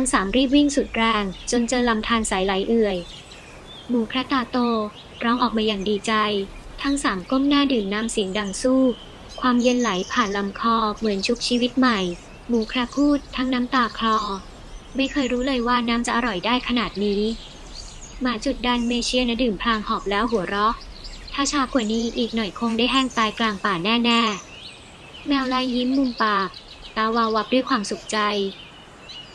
ทั้งสามรีบวิ่งสุดแรง จนเจอลำธารสายไหลเอื่อย หมูแคระตาโตร้องออกมาอย่างดีใจ ทั้งสามก้มหน้าดื่มน้ำเสียงดังสู้ ความเย็นไหลผ่านลำคอเหมือนชุบชีวิตใหม่ หมูแคระพูดทั้งน้ำตาคลอ ไม่เคยรู้เลยว่าน้ำจะอร่อยได้ขนาดนี้ หมาจุดดันเมเชียนะดื่มพลางหอบแล้วหัวเราะ ถ้าชากว่านี้อีกหน่อยคงได้แห้งตายกลางป่าแน่ๆแมวลายยิ้มมุมปาก ตาวาววับด้วยความสุขใจ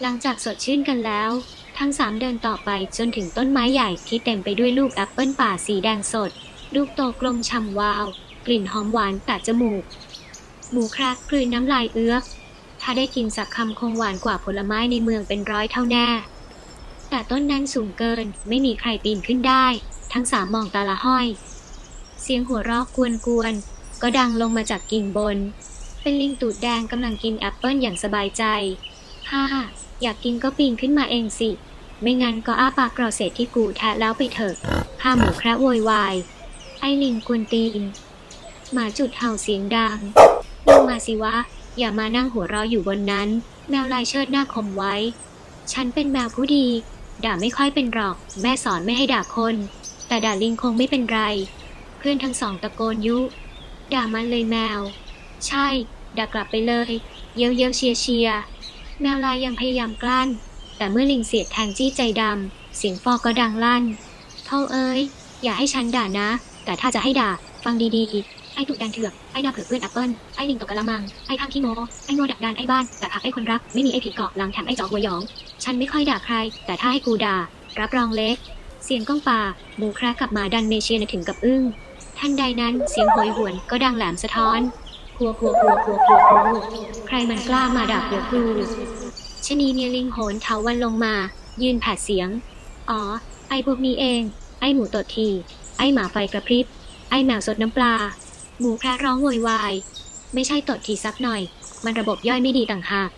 หลังจากสดชื่นกันแล้ว ทั้งสามเดินต่อไปจนถึงต้นไม้ใหญ่ที่เต็มไปด้วยลูกแอปเปิลป่าสีแดงสด ลูกโตกลมช่ำวาว กลิ่นหอมหวานตัดจมูก หมูครากกลืนน้ำลายเอื้อกถ้าได้กินสักคำคงหวานกว่าผลไม้ในเมืองเป็นร้อยเท่าแน่ แต่ต้นนั้นสูงเกินไม่มีใครปีนขึ้นได้ ทั้งสามมองตาละห้อย เสียงหัวเราะกวนๆก็ดังลงมาจากกิ่งบน เป็นลิงตูดแดงกำลังกินแอปเปิลอย่างสบายใจฮ่า อยากกินก็ปีนขึ้นมาเองสิ ไม่งั้นก็อ้าปากกรอเศษที่กูแทะแล้วไปเถอะข้าหมูแคระโวยวาย ไอ้ลิงกวนตีน หมาจุดเห่าเสียงดังลงมาสิวะ อย่ามานั่งหัวเราะอยู่บนนั้น แมวลายเชิดหน้าคมไว้ ฉันเป็นแมวผู้ดี ด่าไม่ค่อยเป็นหรอก แม่สอนไม่ให้ด่าคน แต่ด่าลิงคงไม่เป็นไร เพื่อนทั้งสองตะโกนยุ ด่ามันเลยแมว ใช่ ด่ากลับไปเลย เย้ยวเย้ยวเชียเชียร์ แมวลายยังพยายามกลั้น แต่เมื่อลิงเสียดแทงจี้ใจดำเสียงฟอก็ดังลั่นเท่าเอ้ย อย่าให้ฉันด่านะ แต่ถ้าจะให้ด่า ฟังดีๆ ไอ้ถูกแดงเถือก ไอ้หน้าเผือกเพื่อนแอปเปิลไอ้ลิงตกกะละมัง ไอ้ข้างขี้โมไอ้โง่ดักดานไอ้บ้าน แต่พักไอ้คนรัก ไม่มีไอ้ผีเกาะหลังแถมไอ้จอกหัวหยอง ฉันไม่ค่อยด่าใคร แต่ถ้าให้กูด่า รับรองเล็ก เสียงก้องป่าหมูแคระกลับมาดันเมเชียนถึงกับอึ้งทันใดนั้นเสียงโหยหวนก็ดังแหลมสะท้อนัวหัวหัวหัวหัวหัวใครมันกล้ามาด่าหัวครูชนีเนียลิงโหนเถาวันลงมา ยืนแผดเสียง อ๋อ ไอ้พวกนี้เอง ไอ้หมูตดที ไอ้หมาไฟกระพริบ ไอ้แมวสดน้ำปลา หมูแคระร้องโวยวาย ไม่ใช่ตดทีสักหน่อย มันระบบย่อยไม่ดีต่างหาก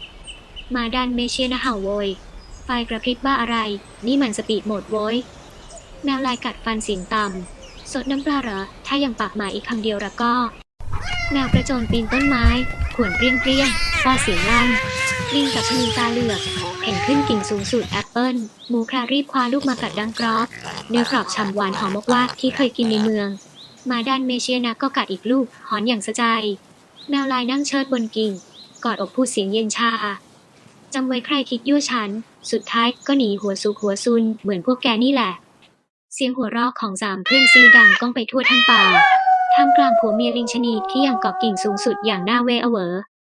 มาดันเมเชียนะเห่าโวย ไฟกระพริบบ้าอะไร นี่มันสปีดโหมดโว้ยแมวลายกัดฟันเสียงต่ำสดน้ำปลาเหรอ ถ้ายังปากหมาอีกคำเดียวล้วก็ แมวกระโจนปีนต้นไม้ขวนเปรี้ยงเปรี้ยงฟาเสียงลั่นลิงกับชะนีตาเหลือกเห็นขึ้นกิ่งสูงสุดแอปเปิลหมูครารีบคว้าลูกมากัดดังกรอบ เนื้อกรอบฉ่ำหวานหอมมากว่าที่เคยกินในเมือง มาด้านเมเชียนะก็กัดอีกลูก หอนอย่างสะใจ แมวลายนั่งเชิดบนกิ่ง กอดอกพูดเสียงเย็นชาจำไว้ใครคิดยั่วฉัน สุดท้ายก็หนีหัวซุกหัวซุนเหมือนพวกแกนี่แหละ เสียงหัวเราะของสามเพื่อนซีดังก้องไปทั่วทั้งป่า ท่ามกลางผัวเมียลิงชนีที่ยังเกาะกิ่งสูงสุดอย่างน่าเวอเวอ